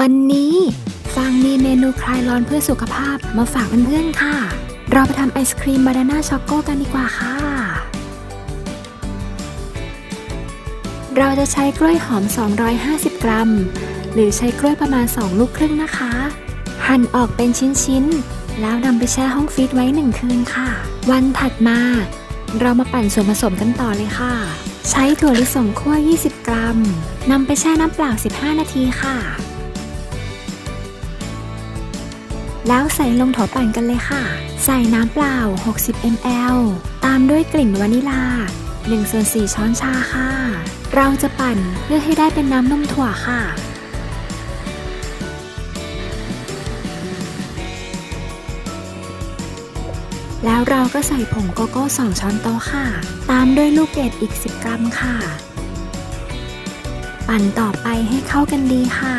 วันนี้ฟางมีเมนูคลายร้อนเพื่อสุขภาพมาฝากเพื่อนๆค่ะ เราไปทำไอศครีมบานาน่าช็อกโกกันดีกว่าค่ะ เราจะใช้กล้วยหอม 250 กรัม หรือใช้กล้วยประมาณ 2 ลูกครึ่งนะคะ หั่นออกเป็นชิ้นๆ แล้วนำไปแช่ห้องฟรีซไว้ 1 คืนค่ะ วันถัดมา เรามาปั่นส่วนผสมกันต่อเลยค่ะ ใช้ถั่วลิสงคั่ว 20 กรัมนำไปแช่น้ำเปล่า 15 นาทีค่ะ แล้วใส่ลงโถปั่นกันเลยค่ะ ใส่น้ำเปล่า 60 ml ตามด้วยกลิ่นวานิลา1ส่วน4ช้อนชาค่ะ เราจะปั่นเพื่อให้ได้เป็นน้ำนมถั่วค่ะแล้วเราก็ใส่ผงโกโก้ 2 ช้อนโต๊ะค่ะ ตามด้วยลูกเกดอีก 10 กรัมค่ะ ปั่นต่อไปให้เข้ากันดีค่ะ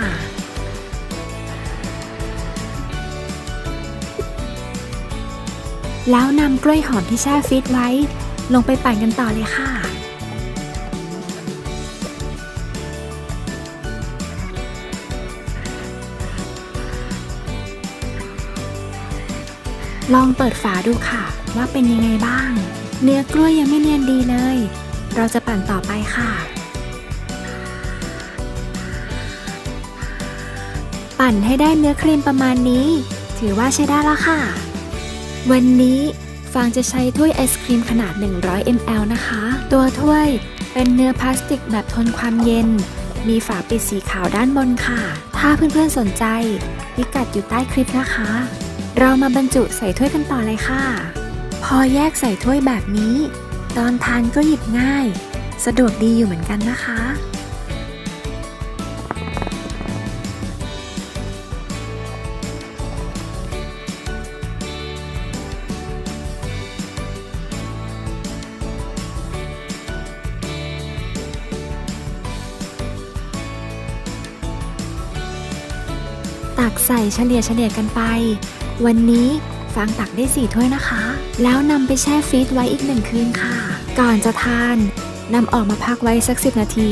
แล้วนำกล้วยหอมที่แช่ฟรีซไว้ ลงไปปั่นกันต่อเลยค่ะ ลองเปิดฝาดูค่ะ ว่าเป็นยังไงบ้าง เนื้อกล้วยยังไม่เนียนดีเลย เราจะปั่นต่อไปค่ะปั่นให้ได้เนื้อครีมประมาณนี้ ถือว่าใช้ได้แล้วค่ะ วันนี้ฟางจะใช้ถ้วยไอศครีมขนาด 100 ml นะคะ ตัวถ้วยเป็นเนื้อพลาสติกแบบทนความเย็น มีฝาปิดสีขาวด้านบนค่ะ ถ้าเพื่อนๆสนใจพิกัดอยู่ใต้คลิปนะคะ เรามาบรรจุใส่ถ้วยกันต่อเลยค่ะ พอแยกใส่ถ้วยแบบนี้ ตอนทานก็หยิบง่าย สะดวกดีอยู่เหมือนกันนะคะ ตักใส่เฉลี่ยเฉลี่ยกันไป วันนี้ฟางตักได้4ถ้วยนะคะ แล้วนำไปแช่ฟรีซไว้อีกหนึ่งคืนค่ะ ก่อนจะทานนำออกมาพักไว้สัก 10 นาที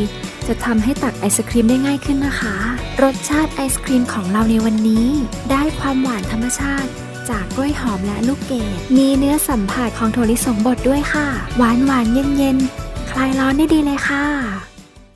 จะทำให้ตักไอศครีมได้ง่ายขึ้นนะคะ รสชาติไอศครีมของเราในวันนี้ ได้ความหวานธรรมชาติจากกล้วยหอมและลูกเกด มีเนื้อสัมผัสของถั่วลิสงบดด้วยค่ะ หวานหวานๆเย็นคลายร้อนได้ดีเลยค่ะ